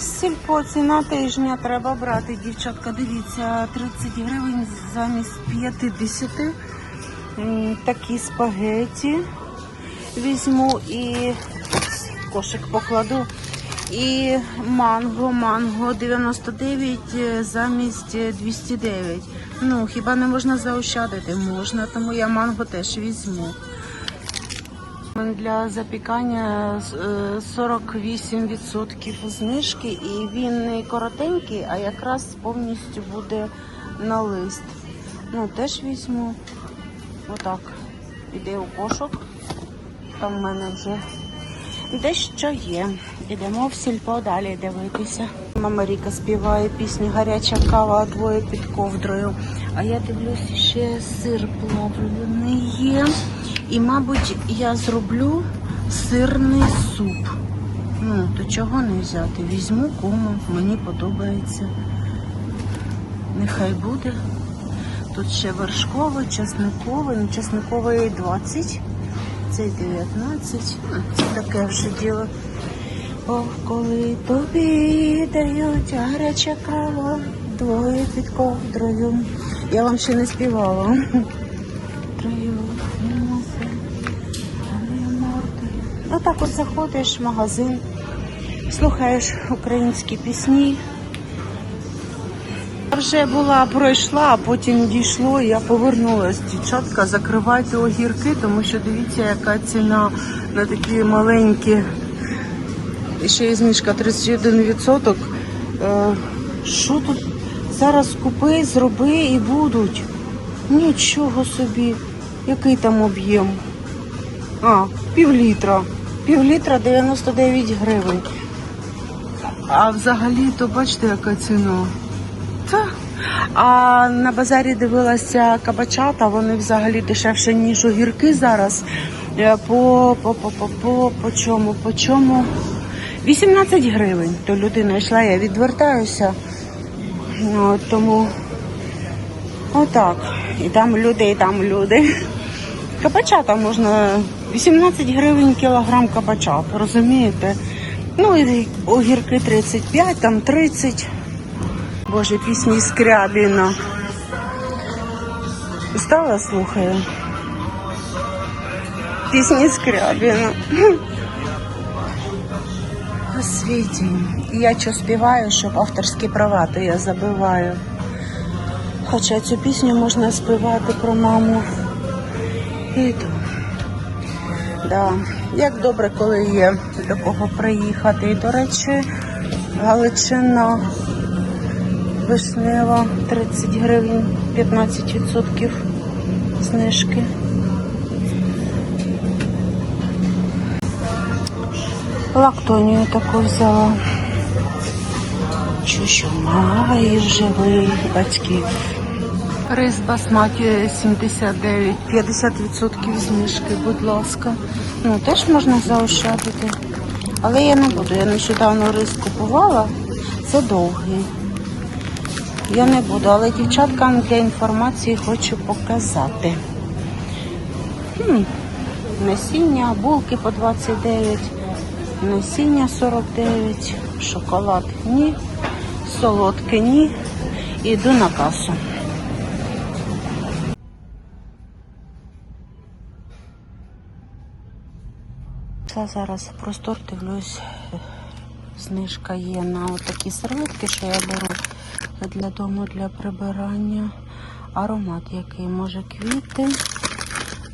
Сільпо ціна тижня треба брати, дівчатка. Дивіться, 30 гривень замість 50. Такі спагеті візьму і кошик покладу. І манго, манго 99 е, замість е, 209. Ну, хіба не можна заощадити? Можна, тому я манго теж візьму. Для запікання е, 48% знижки, і він не коротенький, а якраз повністю буде на лист. Ну, теж візьму. Отак. Іде у кошок. Там в мене вже дещо є. Ідемо в сільпо далі дивитися. Мама Ріка співає пісню Гаряча кава двоє під ковдрою. А я дивлюсь, ще сир плавлений є. І, мабуть, я зроблю сирний суп. Ну, то чого не взяти? Візьму кому, мені подобається. Нехай буде. Тут ще вершковий, чесниковий, ну чесниковий 20, цей 19. Ну, Це таке вже діло. О, коли тобі дають гаряча кава, двоє під ковдрою. Я вам ще не співала. Отак от заходиш в магазин, слухаєш українські пісні. Вже була, пройшла, а потім дійшло, я повернулась. Дівчатка, закривайте огірки, тому що дивіться, яка ціна на такі маленькі. І ще є знижка 31%. Е, Що тут зараз купи, зроби і будуть? Нічого собі. Який там об'єм? А, пів літра. Пів літра 99 гривень. А взагалі, то бачите, яка ціна? Та. А на базарі дивилася кабачата, вони взагалі дешевше, ніж огірки зараз. Е, По, по, по, по, по, по чому, по чому? 18 гривень. То людина йшла, я відвертаюся. Ну, от тому отак. І там люди, і там люди. Кабачата можна 18 гривень кілограм кабачат, розумієте? Ну і огірки 35, там 30. Боже, пісні Скрябіна. Стала слухаю. Пісні Скрябіна. У світі. Я що співаю, щоб авторські права, то я забиваю. Хоча цю пісню можна співати про маму. І то. Да. Як добре, коли є до кого приїхати. І, до речі, Галичина вишнева 30 гривень, 15% знижки. Лактонію таку взяла. Чу, що має живих батьків. Рис басматі 79, 50% знижки, будь ласка. Ну, теж можна заощадити. Але я не буду. Я нещодавно рис купувала. Це довгий. Я не буду, але дівчаткам для інформації хочу показати. Хм. Насіння, булки по 29, насіння 49, шоколад ні, солодке ні. Іду на касу. Це зараз простор дивлюсь. Знижка є на такі серветки, що я беру для дому для прибирання. Аромат який може квіти,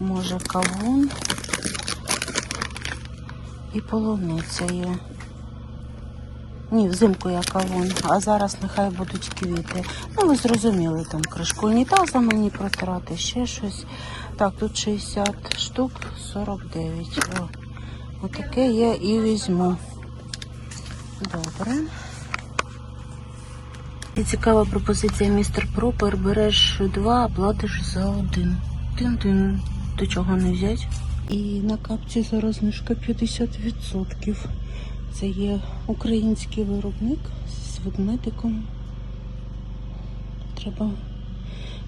може кавун і полуниця є. Ні, взимку я кавун, а зараз нехай будуть квіти. Ну, ви зрозуміли, там кришку унітаза мені протирати, ще щось. Так, тут 60 штук, 49. О, отаке я і візьму. Добре. І цікава пропозиція містер Пропер. Береш два, а платиш за один. Тин-тин. До чого не взять? І на капці зараз знижка 50%. Це є український виробник з ведмедиком. Треба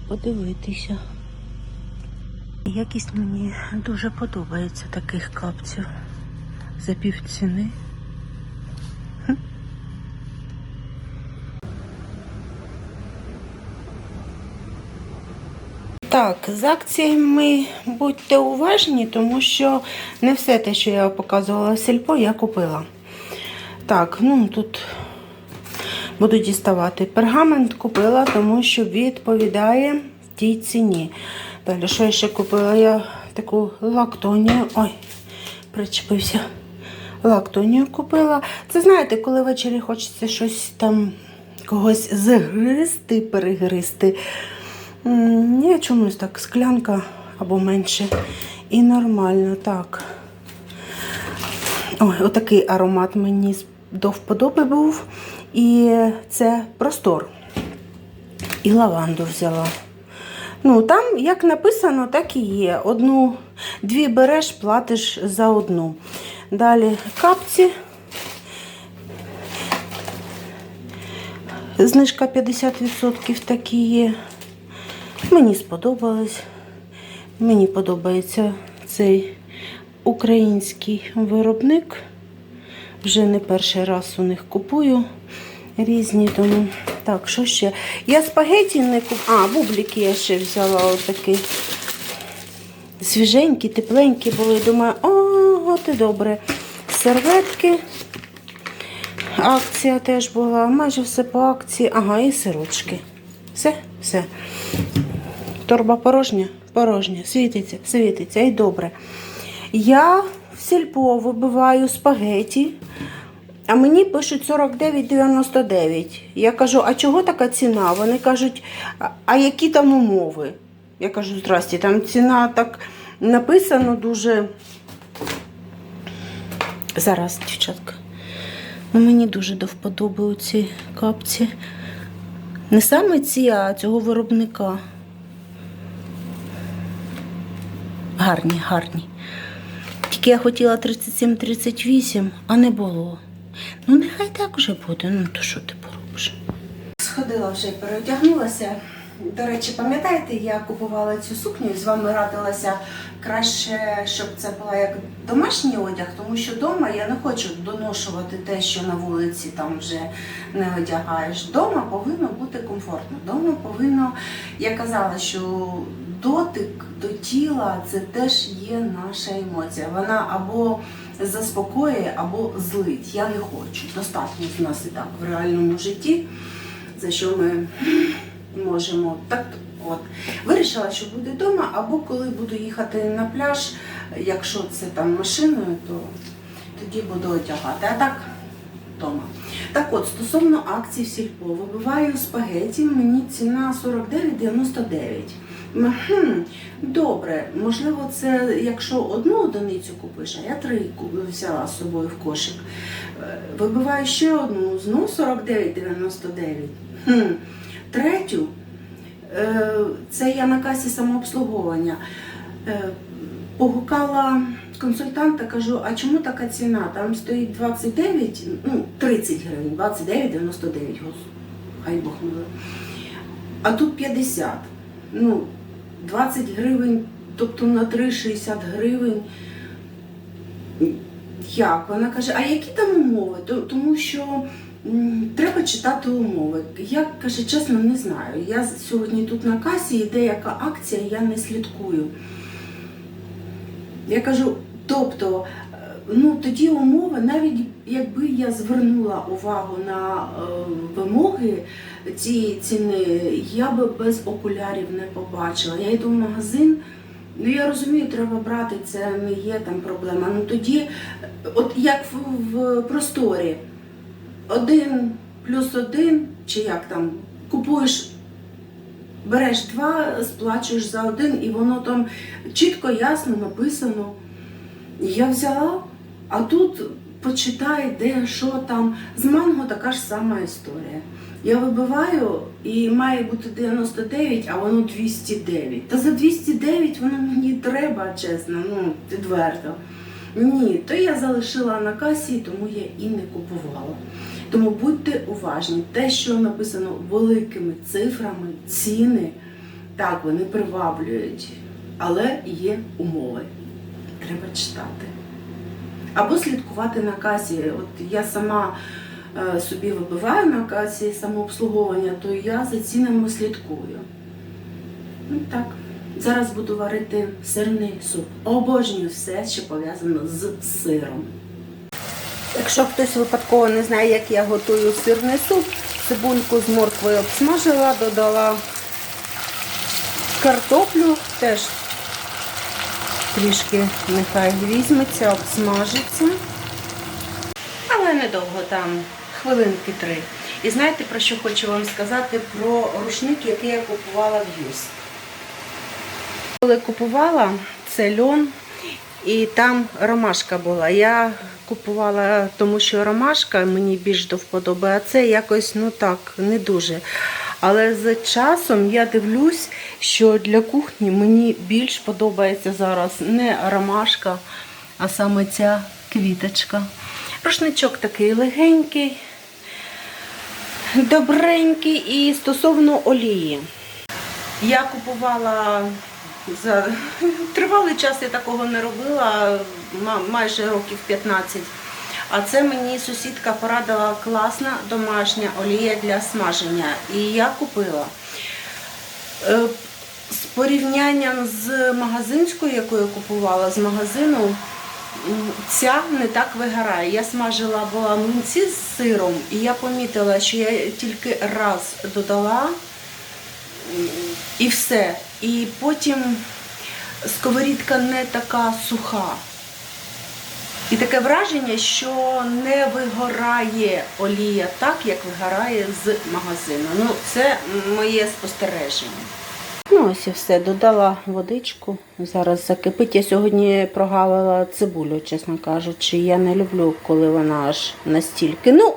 подивитися. Якість мені дуже подобається таких капців за півціни. Так, з акціями будьте уважні, тому що не все те, що я показувала сільпо, я купила. Так, ну тут буду діставати. Пергамент купила, тому що відповідає тій ціні. Далі, що я ще купила? Я таку лактонію. Ой, причепився. Лактонію купила. Це знаєте, коли ввечері хочеться щось там когось загристи, перегристи. М, Ні, чомусь так, склянка або менше. І нормально, так. Ой, отакий аромат мені до вподоби був. І це простор. І лаванду взяла. Ну, там, як написано, так і є. Одну, дві береш, платиш за одну. Далі капці. Знижка 50% такі є. Мені сподобалось. Мені подобається цей український виробник. Вже не перший раз у них купую різні. Тому так, що ще? Я спагеті не купую. А, бублики я ще взяла отакі. Свіженькі, тепленькі були. Думаю, о, от добре. Серветки. Акція теж була, майже все по акції. Ага, і сирочки. Все, все. Торба порожня, порожня, світиться, світиться і добре. Я в сільпо вибиваю спагеті, а мені пишуть 49,99. Я кажу, а чого така ціна? Вони кажуть, а, які там умови? Я кажу, здрасте, там ціна так написано дуже. Зараз, дівчатка. Ну, мені дуже до вподоби ці капці. Не саме ці, а цього виробника. Гарні, гарні. Тільки я хотіла 37-38, а не було. Ну, нехай так вже буде, ну то що ти поробиш? Сходила вже, переодягнулася. До речі, пам'ятаєте, я купувала цю сукню і з вами радилася краще, щоб це була як домашній одяг, тому що вдома я не хочу доношувати те, що на вулиці там вже не одягаєш. Дома повинно бути комфортно. Дома повинно, я казала, що дотик до тіла це теж є наша емоція. Вона або заспокоює, або злить. Я не хочу. Достатньо в нас і так в реальному житті, за що ми можемо так. От вирішила, що буде вдома, або коли буду їхати на пляж, якщо це там машиною, то тоді буду одягати. А так вдома. Так от, стосовно акцій в сільпо, вибиваю спагеті, мені ціна 49,99. Хм, добре, можливо, це якщо одну одиницю купиш, а я три взяла з собою в кошик. Е, Вибиваю ще одну, знову 49,99. Хм. Третю, е, це я на касі самообслуговування. Е, Погукала консультанта, кажу, а чому така ціна? Там стоїть 29, ну 30 гривень, 29,99, гос, хай Бог мило. А тут 50. Ну, 20 гривень, тобто на 3,60 гривень. Як? Вона каже, а які там умови? Тому що треба читати умови. Я каже, чесно, не знаю. Я сьогодні тут на касі, і деяка акція, я не слідкую. Я кажу, тобто, е, ну тоді умови, навіть якби я звернула увагу на е, вимоги цієї ціни, я би без окулярів не побачила. Я йду в магазин. Ну я розумію, треба брати, це не є там проблема. Ну тоді, е, от як в, в просторі, один плюс один, чи як там, купуєш, береш два, сплачуєш за один, і воно там чітко, ясно написано. Я взяла, а тут почитай, де, що там. З манго така ж сама історія. Я вибиваю і має бути 99, а воно 209. Та за 209 воно мені треба, чесно, ну, відверто. Ні, то я залишила на касі, тому я і не купувала. Тому будьте уважні, те, що написано великими цифрами, ціни, так, вони приваблюють, але є умови. Треба читати. Або слідкувати на касі. От я сама е, собі вибиваю на касі самообслуговування, то я за цінами слідкую. Ну так. Зараз буду варити сирний суп. Обожнюю все, що пов'язано з сиром. Якщо хтось випадково не знає, як я готую сирний суп, цибульку з морквою обсмажила, додала картоплю, теж трішки нехай візьметься, обсмажиться. Але недовго там, хвилинки три. І знаєте, про що хочу вам сказати? Про рушник, який я купувала в Юс. Коли купувала, це льон, і там ромашка була. Я купувала, тому що ромашка мені більш до вподоби, а це якось ну так, не дуже. Але з часом я дивлюсь, що для кухні мені більш подобається зараз не ромашка, а саме ця квіточка. Рушничок такий легенький, добренький і стосовно олії. Я купувала за тривалий час я такого не робила, майже років 15. А це мені сусідка порадила класна домашня олія для смаження. І я купила. Е, З порівнянням з магазинською, яку я купувала з магазину, ця не так вигорає. Я смажила була млинці з сиром, і я помітила, що я тільки раз додала і все. І потім сковорідка не така суха. І таке враження, що не вигорає олія так, як вигорає з магазину. Ну, це моє спостереження. Ну, ось і все. Додала водичку. Зараз закипить. Я сьогодні прогавила цибулю, чесно кажучи. Я не люблю, коли вона аж настільки. Ну,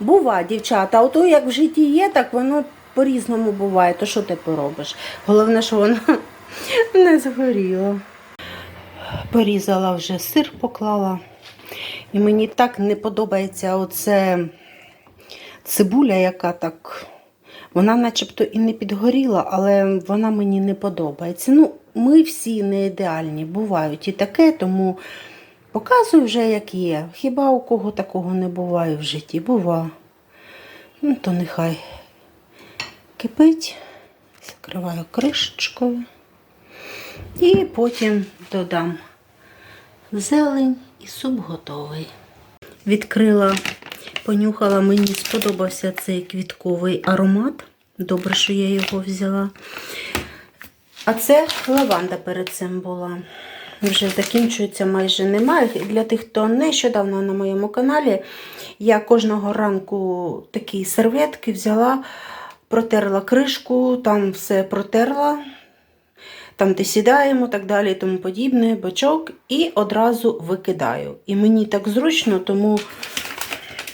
бува, дівчата, ото як в житті є, так воно по-різному буває. То що ти поробиш? Головне, що воно не згоріло. Порізала вже сир, поклала. І мені так не подобається оце цибуля, яка так. Вона начебто і не підгоріла, але вона мені не подобається. Ну, ми всі не ідеальні, бувають і таке, тому показую вже, як є. Хіба у кого такого не буває в житті? Бува. Ну, то нехай кипить, закриваю кришечкою. І потім додам зелень і суп готовий. Відкрила, понюхала, мені сподобався цей квітковий аромат. Добре, що я його взяла. А це лаванда перед цим була. Вже закінчується, майже немає. Для тих, хто нещодавно на моєму каналі, я кожного ранку такі серветки взяла, протерла кришку, там все протерла, там, де сідаємо, так далі і тому подібне, бачок, і одразу викидаю. І мені так зручно, тому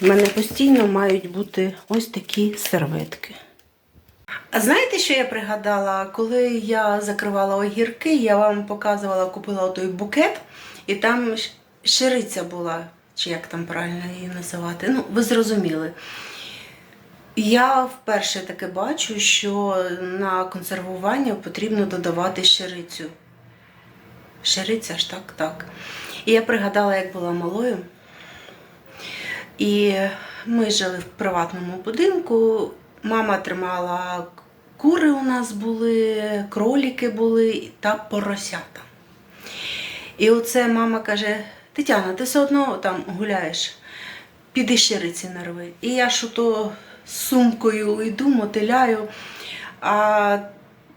в мене постійно мають бути ось такі серветки. А знаєте, що я пригадала? Коли я закривала огірки, я вам показувала, купила той букет, і там щириця була, чи як там правильно її називати. Ну, ви зрозуміли. Я вперше таке бачу, що на консервування потрібно додавати щирицю. Щириця ж так, так. І я пригадала, як була малою. І ми жили в приватному будинку. Мама тримала кури у нас були, кроліки були та поросята. І оце мама каже: Тетяна, ти все одно там гуляєш, піди щириці нарви. І я ж ото сумкою йду, мотиляю. А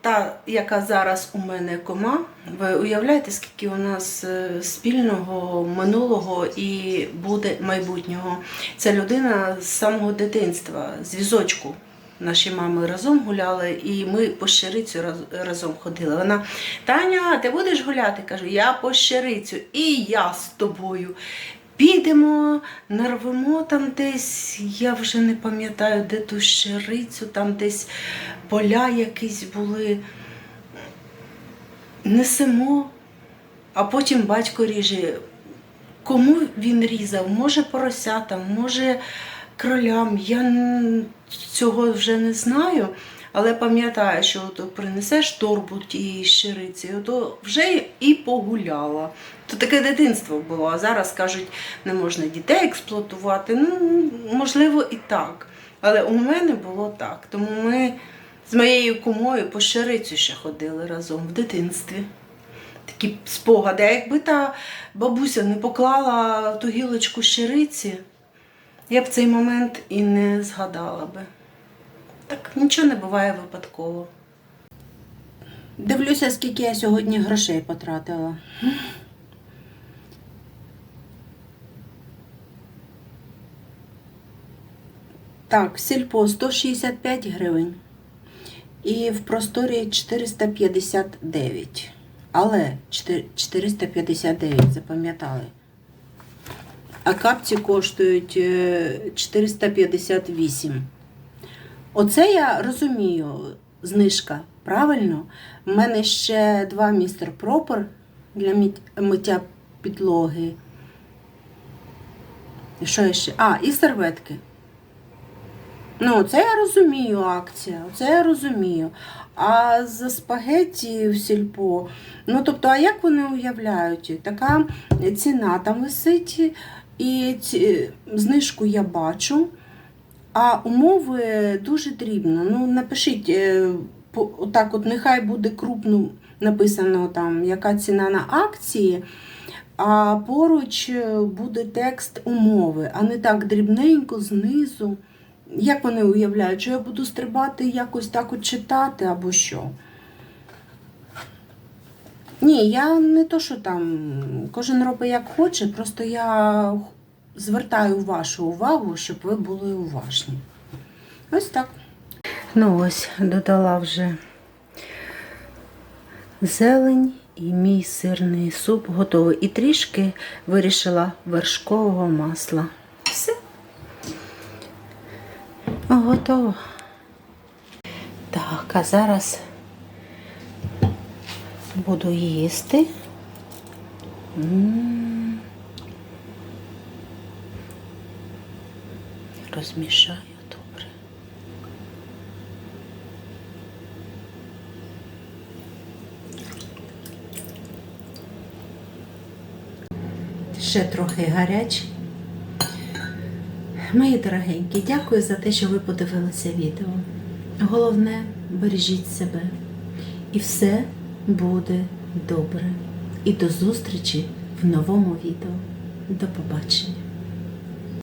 та, яка зараз у мене кома, ви уявляєте, скільки у нас е, спільного минулого і буде майбутнього. Ця людина з самого дитинства, з візочку. Наші мами разом гуляли, і ми по щирицю раз- разом ходили. Вона Таня, ти будеш гуляти? Кажу, я по щирицю, і я з тобою. Підемо, нарвемо там десь, я вже не пам'ятаю, де ту щирицю, там десь поля якісь були. Несемо, а потім батько ріже. Кому він різав? Може поросятам, може кролям. Я цього вже не знаю, але пам'ятаю, що ото принесеш торбу тієї щириці, ото вже і погуляла. То таке дитинство було. А зараз кажуть, не можна дітей експлуатувати. Ну, можливо, і так. Але у мене було так. Тому ми З моєю кумою по щирицю ще ходили разом в дитинстві. Такі спогади. А якби та бабуся не поклала ту гілочку щириці, я б цей момент і не згадала би. Так нічого не буває випадково. Дивлюся, скільки я сьогодні грошей потратила. Так, сільпо 165 гривень. І в просторі 459. Але 459, запам'ятали. А капці коштують е, 458. Оце я розумію, знижка. Правильно? У мене ще два містер пропер для миття підлоги. І що ще? А, і серветки. Ну, це я розумію акція, це я розумію. А за спагетті в сільпо, ну тобто, а як вони уявляють? Така ціна там висить, і ці, знижку я бачу, а умови дуже дрібно. Ну, напишіть, е, отак от нехай буде крупно написано там, яка ціна на акції. А поруч е, буде текст умови, а не так дрібненько знизу. Як вони уявляють, що я буду стрибати якось так от читати або що? Ні, я не то, що там кожен робить як хоче, просто я звертаю вашу увагу, щоб ви були уважні. Ось так. Ну ось, додала вже зелень і мій сирний суп готовий. І трішки вирішила вершкового масла. Все. Готово. Так, а зараз буду їсти. М. Розмішаю добре. Ще трохи гарячий. Мої дорогенькі, дякую за те, що ви подивилися відео. Головне, бережіть себе. І все буде добре. І до зустрічі в новому відео. До побачення.